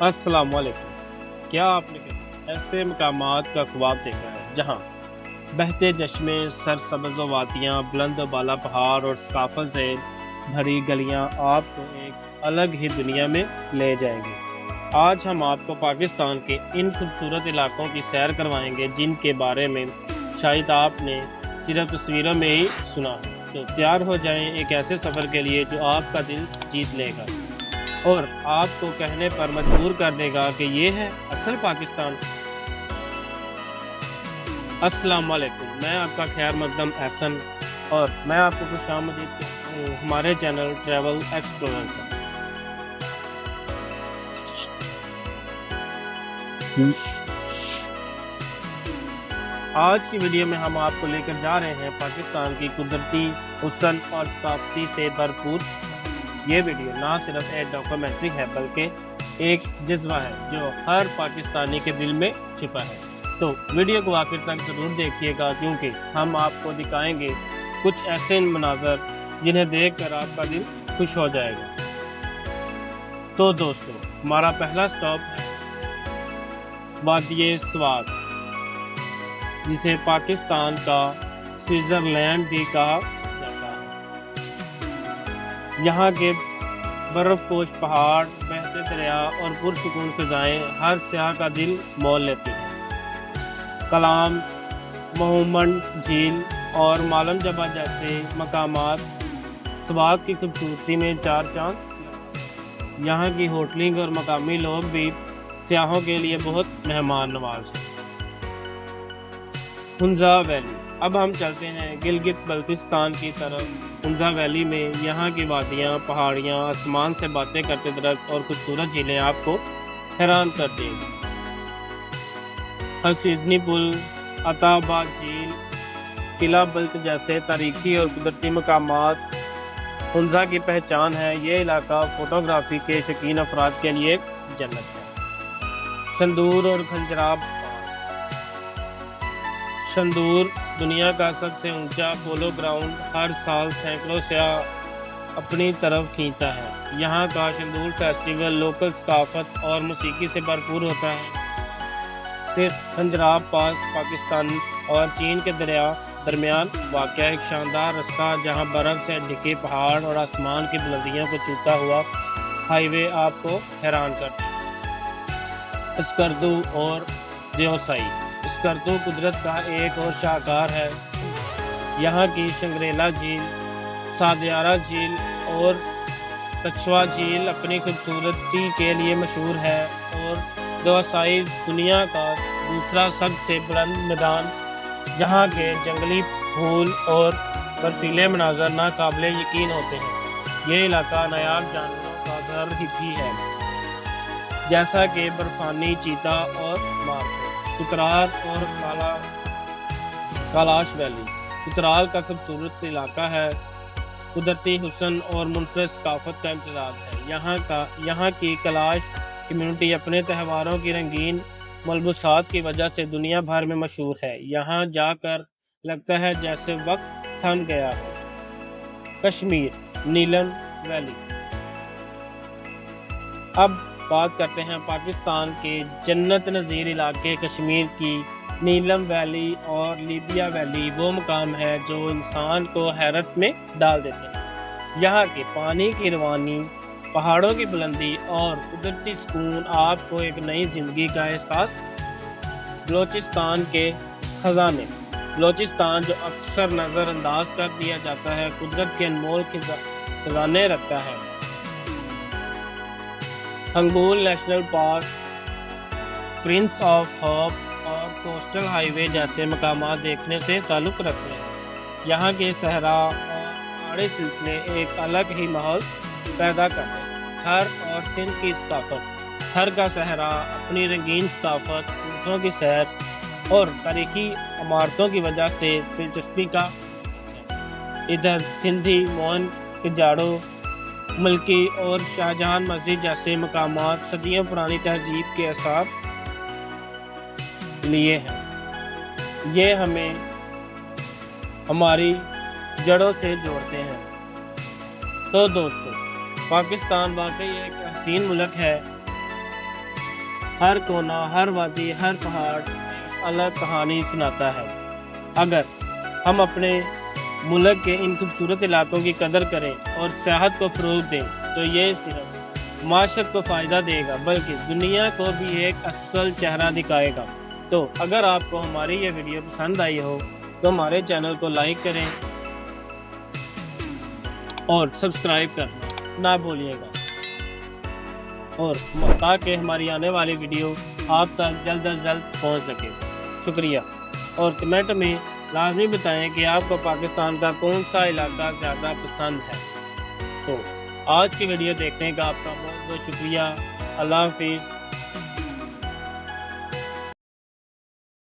السلام علیکم۔ کیا آپ نے ایسے مقامات کا خواب دیکھا ہے جہاں بہتے چشمے سرسبز و وادیاں، بلند و بالا پہاڑ اور ثقافت سے بھری گلیاں آپ کو ایک الگ ہی دنیا میں لے جائیں گے آج ہم آپ کو پاکستان کے ان خوبصورت علاقوں کی سیر کروائیں گے جن کے بارے میں شاید آپ نے صرف تصویروں میں ہی سنا تو تیار ہو جائیں ایک ایسے سفر کے لیے جو آپ کا دل جیت لے گا۔ اور آپ کو کہنے پر مجبور کر دے گا کہ یہ ہے اصل پاکستان۔ السلام علیکم، میں آپ کا خیر مقدم احسن اور میں آپ کو خوش آمدید ہوں ہمارے چینل ٹریول ایکسپلورر پر۔ آج کی ویڈیو میں ہم آپ کو لے کر جا رہے ہیں پاکستان کی قدرتی حسن اور ثقافتی سے بھرپور۔ یہ ویڈیو نہ صرف ایک ڈاکومنٹری ہے بلکہ ایک جذبہ ہے جو ہر پاکستانی کے دل میں چھپا ہے۔ تو ویڈیو کو آخر تک ضرور دیکھیے گا کیونکہ ہم آپ کو دکھائیں گے کچھ ایسے مناظر جنہیں دیکھ کر آپ کا دل خوش ہو جائے گا۔ تو دوستو، ہمارا پہلا سٹاپ ہے۔ وادی سوات جسے پاکستان کا سوئٹزرلینڈ بھی کہا یہاں کے برف پوش پہاڑ، بہتے دریا اور پرسکون فضائیں ہر سیاح کا دل مول لیتی ہیں۔ کلام محمن جھیل اور مالم جبا جیسے مقامات سوات کی خوبصورتی میں چار چاند۔ یہاں کی ہوٹلنگ اور مقامی لوگ بھی سیاحوں کے لیے بہت مہمان نواز ہیں۔ ہنزا ویلی۔ اب ہم چلتے ہیں گلگت بلتستان کی طرف۔ ہنزا ویلی میں یہاں کی وادیاں، پہاڑیاں، آسمان سے باتیں کرتے درخت اور خوبصورت جھیلیں آپ کو حیران کر دیں۔ گی حسیدنی پل عطاباد جھیل، قلعہ بلت جیسے تاریخی اور قدرتی مقامات ہنزا کی پہچان ہے یہ علاقہ فوٹوگرافی کے شکین افراد کے لیے جنت ہے۔ شندور اور کھنجراب شندور دنیا کا سب سے اونچا پولو گراؤنڈ ہر سال سینکڑوں سیاح اپنی طرف کھینچتا ہے۔ یہاں کا شندور فیسٹیول لوکل ثقافت اور موسیقی سے بھرپور ہوتا ہے۔ پھر پنجراب پاس پاکستان اور چین کے دریا درمیان واقع ایک شاندار رستہ جہاں برف سے ڈھکے پہاڑ اور آسمان کی بلندیوں کو چوتا ہوا ہائی وے آپ کو حیران کرتا ہے۔ اسکردو اور دیوسائی۔ اسکردو قدرت کا ایک اور شاہکار ہے۔ یہاں کی شنگریلا جھیل، سادیارہ جھیل اور کچھوا جھیل اپنی خوبصورتی کے لیے مشہور ہے اور دوسائی دنیا کا دوسرا سب سے بلند میدان، جہاں کے جنگلی پھول اور برفیلے مناظر ناقابل یقین ہوتے ہیں۔ یہ علاقہ نایاب جانوروں کا گھر ہی بھی ہے، جیسا کہ برفانی چیتا اور مار۔ اترال اور کالا کالاش ویلی۔ اترال کا خوبصورت علاقہ ہے۔ قدرتی حسن اور منفرد ثقافت کا امتزاج ہے۔ یہاں کا یہاں کی کلاش کمیونٹی اپنے تہواروں کی رنگین ملبوسات کی وجہ سے دنیا بھر میں مشہور ہے۔ یہاں جا کر لگتا ہے جیسے وقت تھم گیا ہو۔ کشمیر نیلم ویلی۔ اب بات کرتے ہیں پاکستان کے جنت نظیر علاقے کشمیر کی نیلم ویلی اور لیبیا ویلی، وہ مقام ہے جو انسان کو حیرت میں ڈال دیتے ہیں۔ یہاں کے پانی کی روانی، پہاڑوں کی بلندی اور قدرتی سکون آپ کو ایک نئی زندگی کا احساس بلوچستان کے خزانے، بلوچستان جو اکثر نظر انداز کر دیا جاتا ہے، قدرت کے انمول خزانے رکھتا ہے۔ Hingol national park, prince of hope اور کوسٹل ہائی وے جیسے مقامات دیکھنے سے تعلق رکھتے ہیں۔ یہاں کے صحرا اور پہاڑی سلسلے ایک الگ ہی ماحول پیدا کرتے ہیں۔ تھر اور سندھ کی ثقافت، تھر کا صحرا اپنی رنگین ثقافت اونٹوں کی سیر اور تاریخی عمارتوں کی وجہ سے دلچسپی کا ادھر سندھی، مون، کجاڑو ملکی اور شاہجہان مسجد جیسے مقامات صدیوں پرانی تہذیب کے اثار لیے ہیں۔ یہ ہمیں ہماری جڑوں سے جوڑتے ہیں۔ تو دوستو، پاکستان واقعی ایک حسین ملک ہے۔ ہر کونا، ہر وادی، ہر پہاڑ الگ کہانی سناتا ہے۔ اگر ہم اپنے ملک کے ان خوبصورت علاقوں کی قدر کریں اور سیاحت کو فروغ دیں، تو یہ صرف معاشرت کو فائدہ دے گا، بلکہ دنیا کو بھی ایک اصل چہرہ دکھائے گا۔ تو اگر آپ کو ہماری یہ ویڈیو پسند آئی ہو، تو ہمارے چینل کو لائک کریں اور سبسکرائب کرنا نہ بھولیے گا۔ اور تاکہ ہماری آنے والی ویڈیو آپ تک جلد از جلد پہنچ سکے۔ شکریہ۔ اور کمنٹ میں لازمی بتائیں کہ آپ کو پاکستان کا کون سا علاقہ زیادہ پسند ہے؟ تو آج کی ویڈیو دیکھنے کا آپ کا بہت بہت شکریہ۔ اللہ حافظ۔